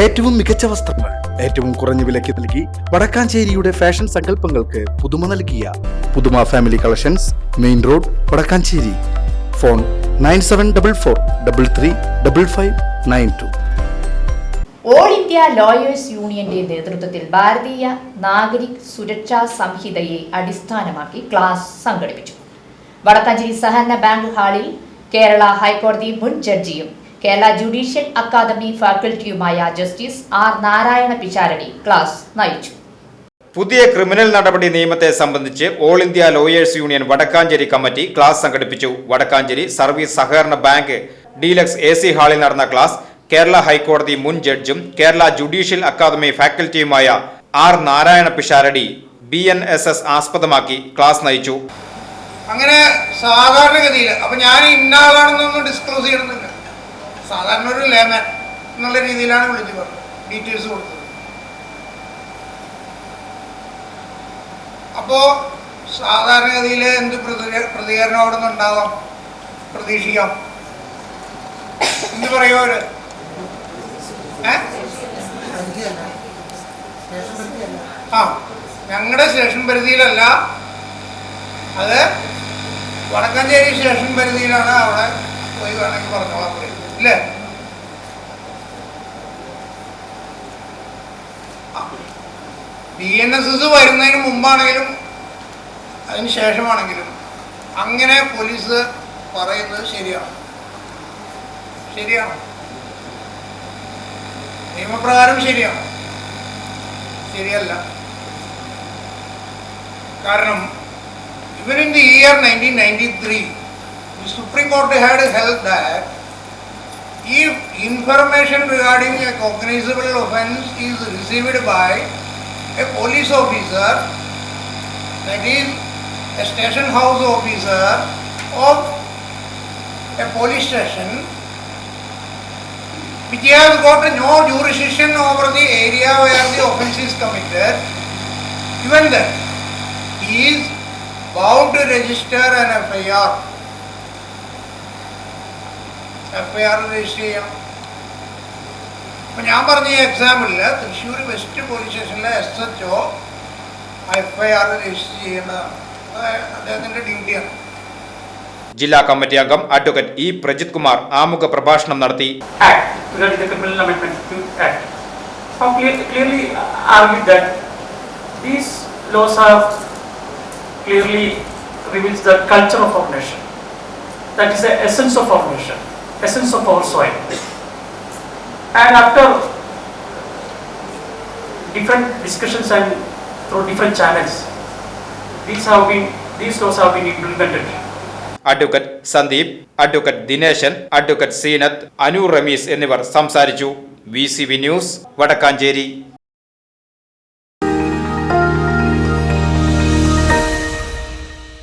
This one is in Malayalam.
ഏറ്റവും മികച്ച വസ്ത്രങ്ങൾ ഏറ്റവും കുറഞ്ഞ വിലയ്ക്ക് നൽകി വടക്കാഞ്ചേരിയുടെ ഫാഷൻ സങ്കല്പങ്ങൾക്ക് പുതുമ നൽകിയ Puthuma family collections main road Vadakkanchery. Phone nine seven double four double three double five nine two. All India lawyers യൂണിയന്റെ നേതൃത്വത്തിൽ ഭാരതീയ നാഗരിക് സുരക്ഷാ സംഹിതയെ അടിസ്ഥാനമാക്കി ക്ലാസ് സംഘടിപ്പിച്ചു. വടക്കാഞ്ചേരി സഹകരണ ബാങ്ക് ഹാളിൽ കേരള ഹൈക്കോടതി മുൻ ജഡ്ജിയും കേരള ജുഡീഷ്യൽ അക്കാദമി ഫാക്കൽറ്റിയുമായ ജസ്റ്റിസ് ആർ നാരായണ പിചാരണി ക്ലാസ് നയിച്ചു. പുതിയ ക്രിമിനൽ നടപടി നിയമത്തെ സംബന്ധിച്ച് all India lawyers union Vadakkanchery committee class സംഘടിപ്പിച്ചു. വടക്കാഞ്ചേരി സർവീസ് സഹകരണ ബാങ്ക് ഡീലക്സ് എ സി ഹാളിൽ നടന്ന ക്ലാസ് കേരള ഹൈക്കോടതി മുൻ ജഡ്ജും Kerala judicial academy ഫാക്കൽറ്റിയുമായ R Narayana Pisharody B N S S ആസ്പദമാക്കി ക്ലാസ് നയിച്ചു. അങ്ങനെ സാധാരണഗതിയിൽ അപ്പൊ ഞാൻ ഇന്ന ആളാണെന്നൊന്നും ഡിസ്ക്ലോസ് ചെയ്യണമെന്നില്ല സാധാരണ ഒരു ലേമൻ എന്നുള്ള രീതിയിലാണ് വിളിച്ചു പറഞ്ഞത്. ഡീറ്റെയിൽസ് കൊടുത്തത്. അപ്പോ സാധാരണഗതിയിൽ എന്ത് പ്രതി- പ്രതികരണം അവിടെ നിന്ന് ഉണ്ടാകാം പ്രതീക്ഷിക്കാം. എന്ത് പറയുമോ? ആ ഞങ്ങളുടെ സ്റ്റേഷൻ പരിധിയിലല്ല. അത് വടക്കഞ്ചേരി സ്റ്റേഷൻ പരിധിയിലാണ് അവിടെ പോയി വേണമെങ്കിൽ പറഞ്ഞോളാം. പറയും ഇല്ലേ ബി എൻ എസ് എസ് വരുന്നതിന് മുമ്പാണെങ്കിലും അതിന് ശേഷമാണെങ്കിലും അങ്ങനെ പോലീസ് പറയുന്നത് ശരിയാണ്. ശരിയാണ്. നിയമപ്രകാരം ശരിയാണ്. ശരിയല്ല. കാരണം Even in the year 1993, the Supreme Court had held that if information regarding a cognizable offence is received by a police officer, that is a station house officer of a police station, which has got no jurisdiction over the area where the offence is committed, even then, he is bound to register an FIR. FIR register ചെയ്യണം അപ്പൊ ഞാൻ പറഞ്ഞ ഈ എക്സാമ്പിളിൽ തൃശ്ശൂർ വെസ്റ്റ് പോലീസ് സ്റ്റേഷനിലെ S H O F I R register ചെയ്യേണ്ടതാണ് അത് അദ്ദേഹത്തിന്റെ ഡ്യൂട്ടിയാണ് ജില്ലാ കമ്മിറ്റി അംഗം അഡ്വക്കേറ്റ് ഇ പ്രജിത് കുമാർ ആമുഖ പ്രഭാഷണം നടത്തി clearly argued that these laws have clearly reveals the culture of our nation. That is the essence of our nation, essence of our soil. And after different discussions and through different channels, these have been these laws have been implemented. Advocate Sandeep advocate Dineshan advocate Seenath Anoor Rameez എന്നിവർ സംസാരിച്ചു V C V news Vadakkanchery